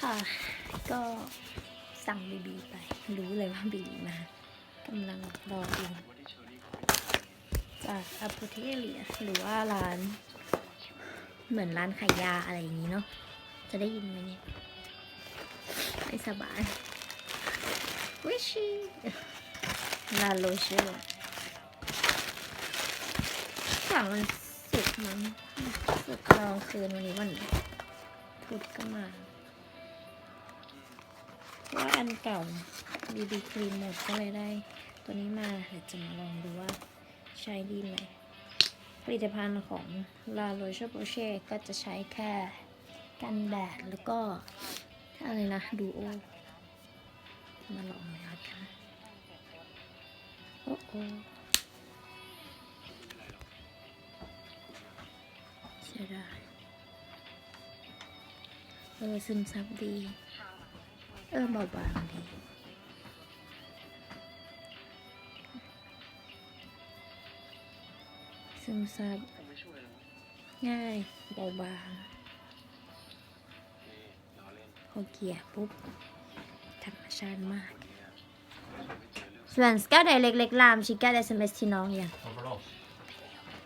ค่ะ ก็สั่งบีบีไป รู้เลยว่าบีบีมากำลังรออยู่จากอัปเทเลียหรือว่าร้าน เหมือนร้านขายยาอะไรอย่างนี้เนาะจะได้ยินไหมเนี่ยไม่สบายวิชิลาโลเชอร์สั่งมันสุกมั้งสุกร์รองคืนวันนี้วันพุธก็มา ว่าอันเก่าบีบีครีมหมดก็เลยได้ ตัวนี้มาเดี๋ยวจะมาลองดูว่าใช้ดีไหมผลิตภัณฑ์ของ La Roche Posay ก็จะใช้แค่กันแดดแล้วก็อะไรนะดูโอมาลองเลยละกันโอ้โอเสียดายเออซึมซับดี เออเบาบางดีซึมซับง่ายเบาบางพอเกลี่ยปุ๊บธรรมชาติมากส่วนสก้าไดเล็กๆล